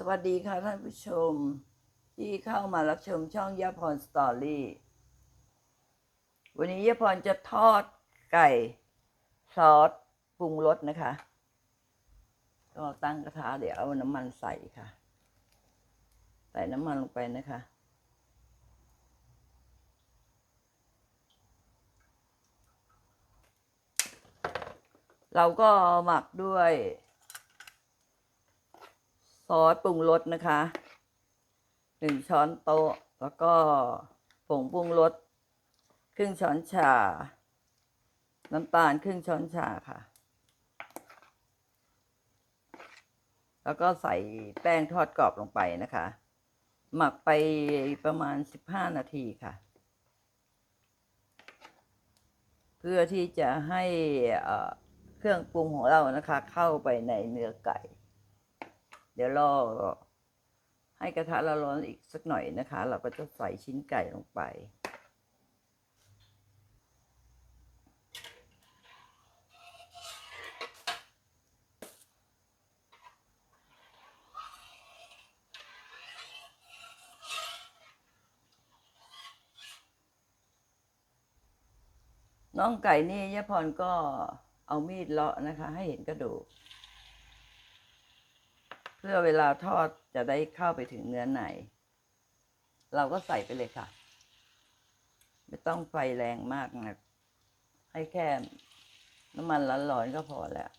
สวัสดีค่ะท่านผู้ชม ที่เข้ามารับชมช่องยาพรสตอรี่ วันนี้ยาพรจะทอดไก่ซอสปรุงรสนะคะ ก็ตั้งกระทะเดี๋ยวเอาน้ำมันใส่ค่ะ ใส่น้ำมันลงไปนะคะเราก็หมักด้วย ซอสปรุงรสนะคะหนึ่งช้อนโต๊ะ แล้วก็ผงปรุงรสครึ่งช้อนชา น้ำตาลครึ่งช้อนชาค่ะ แล้วก็ใส่แป้งทอดกรอบลงไปนะคะ หมักไปประมาณสิบห้านาทีค่ะ เพื่อที่จะให้เอ่อเครื่องปรุงของเรานะคะ เข้าไปในเนื้อไก่ เดี๋ยวรอให้กระทะเราร้อนอีกสักหน่อยนะคะ เราก็จะใส่ชิ้นไก่ลงไป น้องไก่นี่ยะพรก็เอามีดเลาะนะคะ ให้เห็นกระดูก เพื่อเวลาทอดจะได้เข้าไปถึงเนื้อในเราก็ใส่ไปเลยค่ะ ไม่ต้องไฟแรงมากนะให้แค่น้ำมันร้อนๆก็พอแล้ว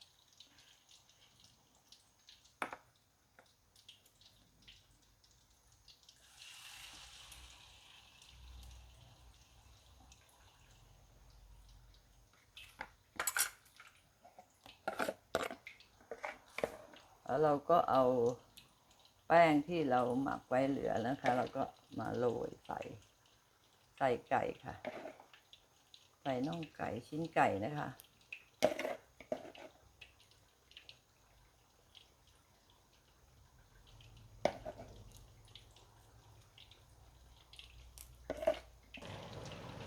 แล้วเราก็เอาแป้งที่เราหมักไว้เหลือนะคะ เราก็มาโรยใส่ใส่ไก่ค่ะ ใส่น่องไก่ชิ้นไก่นะคะ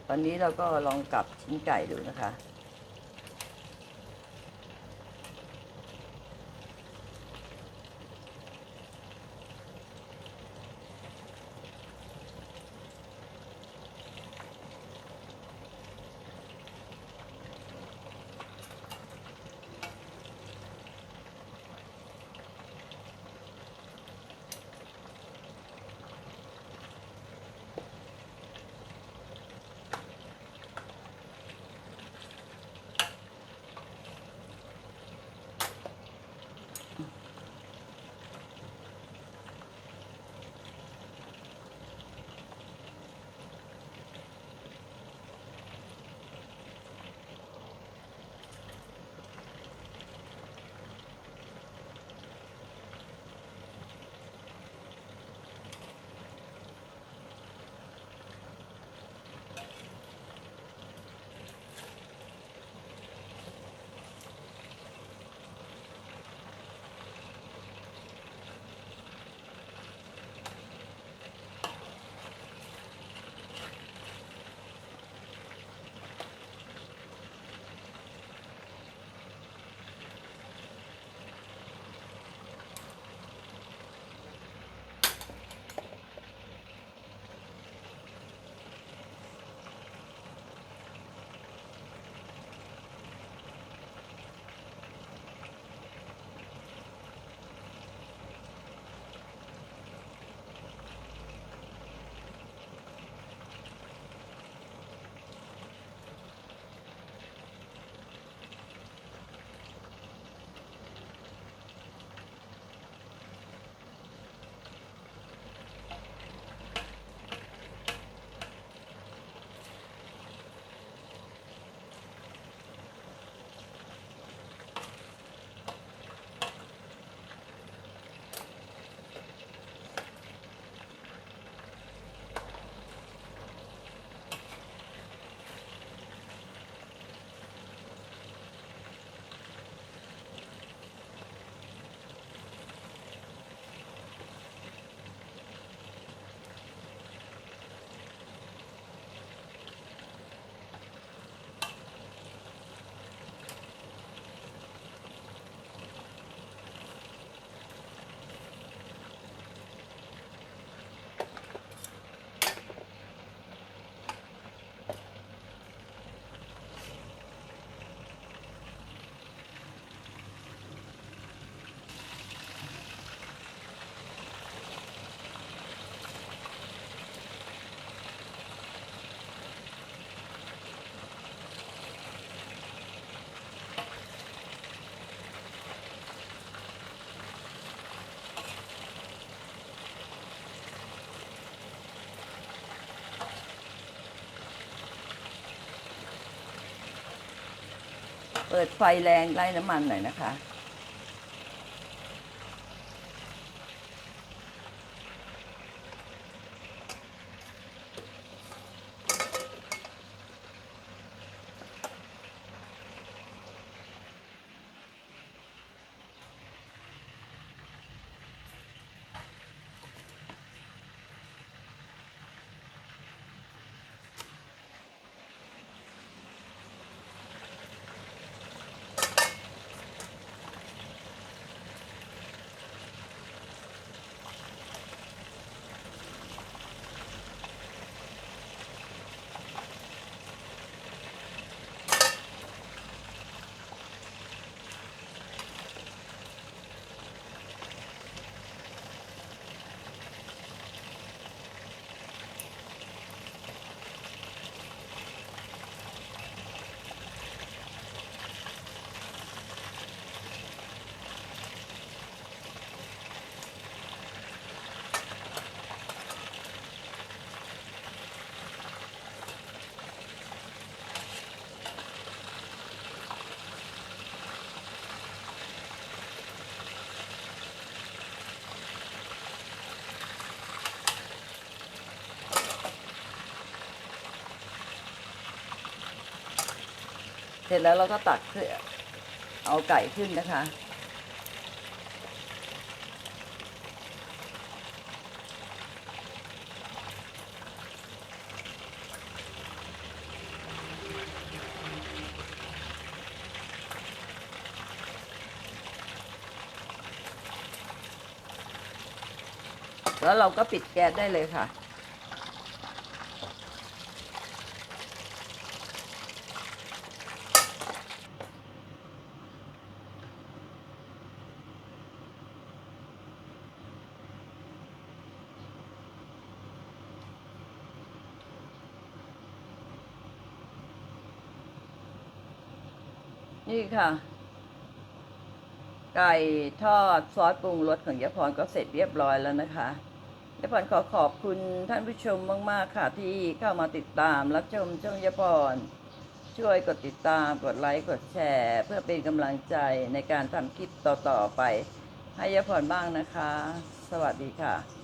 ตอนนี้เราก็ลองกลับชิ้นไก่ดูนะคะ เปิดไฟแรงไล่น้ำมันหน่อยนะคะ ร็จแล้วเราก็ตักขึ้นเอาไก่ขึ้นนะคะ แล้วเราก็ปิดแก๊สได้เลยค่ะ นี่ค่ะ ไก่ทอดซอสปรุงรสของยายพรก็เสร็จเรียบร้อยแล้วนะคะยายพรขอขอบคุณท่านผู้ชมมาก ๆ ค่ะ ที่เข้ามาติดตามรับชมช่องยายพรช่วยกดติดตามกดไลค์กดแชร์ เพื่อเป็นกำลังใจในการทำคลิปต่อ ๆ ไปให้ยายพรบ้างนะคะ สวัสดีค่ะ